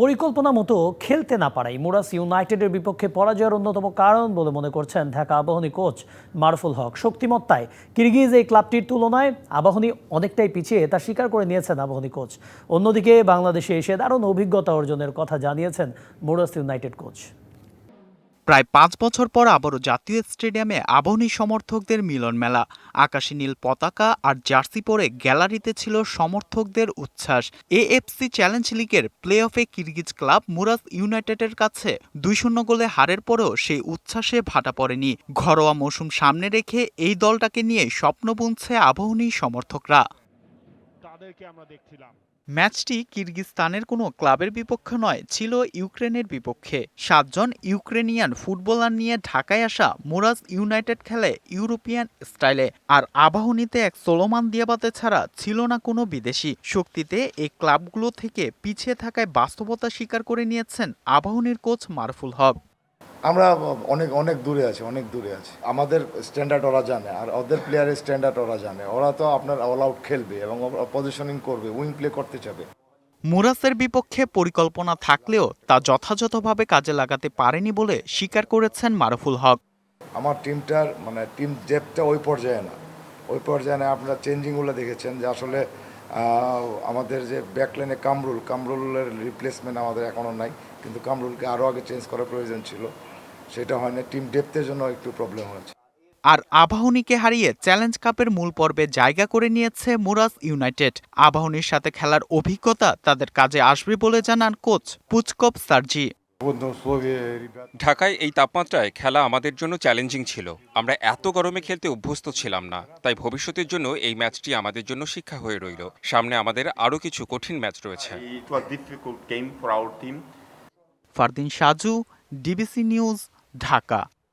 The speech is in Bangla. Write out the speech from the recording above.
পরিকল্পনা মতো খেলতে না পারাই মুরাস ইউনাইটেডের বিপক্ষে পরাজয়ের অন্যতম কারণ বলে মনে করছেন ঢাকা আবাহনী কোচ মারফুল হক। শক্তিমত্তায় কিরগিজ এই ক্লাবটির তুলনায় আবাহনী অনেকটাই পিছিয়ে তা স্বীকার করে নিয়েছেন আবাহনী কোচ। অন্যদিকে বাংলাদেশে এসে দারুণ অভিজ্ঞতা অর্জনের কথা জানিয়েছেন মুরাস ইউনাইটেড কোচ। প্রায় পাঁচ বছর পর আবারও জাতীয় স্টেডিয়ামে আবাহনী সমর্থকদের মিলন মেলা। আকাশী নীল পতাকা আর জার্সি পরে গ্যালারিতে ছিল সমর্থকদের উচ্ছ্বাস। এএফসি চ্যালেঞ্জ লিগের প্লে অফে কিরগিজ ক্লাব মুরাস ইউনাইটেডের কাছে দুই শূন্য গোলে হারের পরেও সেই উচ্ছ্বাসে ভাটা পড়েনি। ঘরোয়া মৌসুম সামনে রেখে এই দলটাকে নিয়ে স্বপ্ন বুনছে আবাহনী সমর্থকরা। তাদেরকে আমরা দেখছিলাম। ম্যাচটি কিরগিজস্তানের কোনো ক্লাবের বিপক্ষে নয়, ছিল ইউক্রেনের বিপক্ষে। সাতজন ইউক্রেনিয়ান ফুটবলার নিয়ে ঢাকায় আসা মুরাজ ইউনাইটেড খেলে ইউরোপিয়ান স্টাইলে, আর আবাহনীতে এক সোলোমান দিয়াবাতে ছাড়া ছিল না কোনো বিদেশি। শক্তিতে এই ক্লাবগুলো থেকে পিছিয়ে থাকায় বাস্তবতা স্বীকার করে নিয়েছেন আবাহনীর কোচ মারফুল হক। আমরা অনেক অনেক দূরে আছি অনেক দূরে আছি। আমাদের স্ট্যান্ডার্ড ওরা জানে আর ওদের প্লেয়ারের স্ট্যান্ডার্ড ওরা জানে। ওরা তো আপনার অল আউট খেলবে এবং পজিশনিং করবে উইং প্লে করতে চাবে। মুরাসের বিপক্ষে পরিকল্পনা থাকলেও তা যথাযথভাবে কাজে লাগাতে পারেনি বলে স্বীকার করেছেন মারুফুল হক। আমার টিমটার মানে টিম জেপটা ওই পর্যায়ে না। ওই পর্যায়ে আপনারা চেঞ্জিংগুলো দেখেছেন যে আসলে আমাদের যে ব্যাকলাইনে কামরুল, কামরুলের রিপ্লেসমেন্ট আমাদের এখনও নাই, কিন্তু কামরুলকে আরও আগে চেঞ্জ করার প্রয়োজন ছিল। সেটা হয় না টিম ডেপথের জন্য একটু প্রবলেম হয়েছে। আর আবাহনীকে হারিয়ে চ্যালেঞ্জ কাপের মূল পর্বে জায়গা করে নিয়েছে মুরাস ইউনাইটেড। আবাহনীর সাথে খেলার অভিজ্ঞতা তাদের কাজে আসবে বলে জানান কোচ পুচকপ সার্জি। ঢাকায় এই তাপমাত্রায় খেলা আমাদের জন্য চ্যালেঞ্জিং ছিল। আমরা এত গরমে খেলতে অভ্যস্ত ছিলাম না তাই ভবিষ্যতের জন্য এই ম্যাচটি আমাদের জন্য শিক্ষা হয়ে রইল। সামনে আমাদের আরও কিছু কঠিন ম্যাচ রয়েছে. Fardin Saju DBC news Dhaka.